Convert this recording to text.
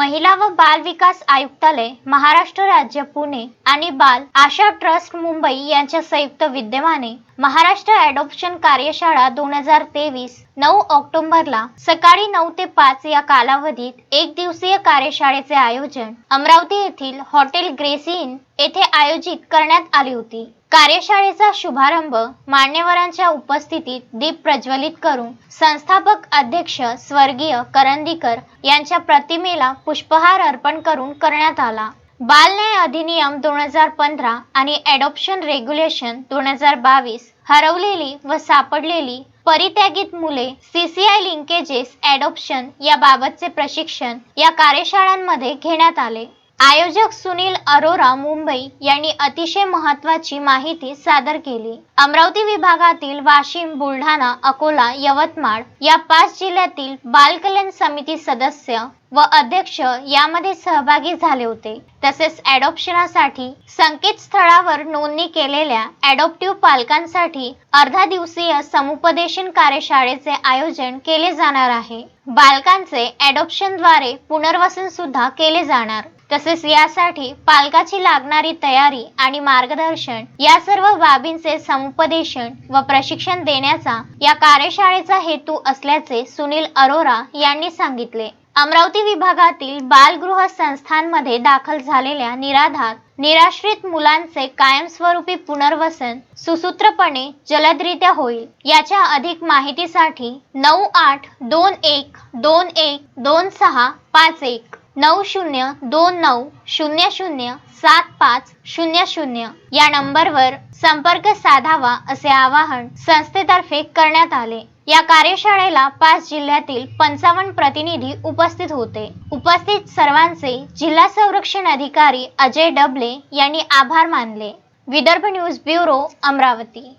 महिला व बाल विकास आयुक्तालय महाराष्ट्र राज्य पुणे आणि बाल आशा ट्रस्ट मुंबई यांच्या संयुक्त विद्यमाने महाराष्ट्र ॲडॉप्शन कार्यशाळा दोन हजार तेवीस नऊ ऑक्टोबरला सकाळी नऊ ते पाच या कालावधीत एक दिवसीय कार्यशाळेचे आयोजन अमरावती येथील हॉटेल ग्रेसिन इन येथे आयोजित करण्यात आली होती. कार्यशाळेचा शुभारंभ मान्यवरांच्या उपस्थितीत दीप प्रज्वलित करून संस्थापक अध्यक्ष स्वर्गीय करंदीकर यांच्या प्रतिमेला पुष्पहार अर्पण करून करण्यात आला. बाल न्याय अधिनियम दोन हजार पंधरा आणि ॲडॉप्शन रेग्युलेशन दोन हजार बावीस हरवलेली व सापडलेली परित्यागित मुले सीसीआय लिंकेजेस ॲडॉप्शन याबाबतचे प्रशिक्षण या कार्यशाळांमध्ये घेण्यात आले. आयोजक सुनील अरोरा मुंबई यांनी अतिशय महत्वाची माहिती सादर केली. अमरावती विभागातील वाशिम बुलढाणा अकोला यवतमाळ या पाच जिल्ह्यातील बालकल्याण समिती सदस्य व अध्यक्ष यामध्ये सहभागी झाले होते. तसेच ॲडॉप्शनासाठी संकेतस्थळावर नोंदणी केलेल्या ॲडॉप्टिव्ह पालकांसाठी अर्धा दिवसीय समुपदेशन कार्यशाळेचे आयोजन केले जाणार आहे. बालकांचे ॲडॉप्शनद्वारे पुनर्वसन सुद्धा केले जाणार. तसेच यासाठी पालकाची लागणारी तयारी आणि मार्गदर्शन या सर्व बाबींचे समुपदेशन व प्रशिक्षण देण्याचा या कार्यशाळेचा हेतू असल्याचे सुनील अरोरा यांनी सांगितले. अमरावती विभागातील बालगृह संस्थांमध्ये दाखल झालेल्या निराधार निराश्रित मुलांचे कायमस्वरूपी पुनर्वसन सुसूत्रपणे जलदरित्या होईल. याच्या अधिक माहितीसाठी नऊ आठ दोन एक दोन एक दोन सहा पाच एक नऊ शून्य दोन नऊ शून्य शून्य सात पाच शून्य शून्य या नंबरवर संपर्क साधावा असे आवाहन संस्थेतर्फे करण्यात आले. या कार्यशाळेला पाच जिल्ह्यातील पंचावन्न प्रतिनिधी उपस्थित होते. उपस्थित सर्वांचे जिल्हा संरक्षण अधिकारी अजय डबले यांनी आभार मानले. Vidarbha news bureau Amravati.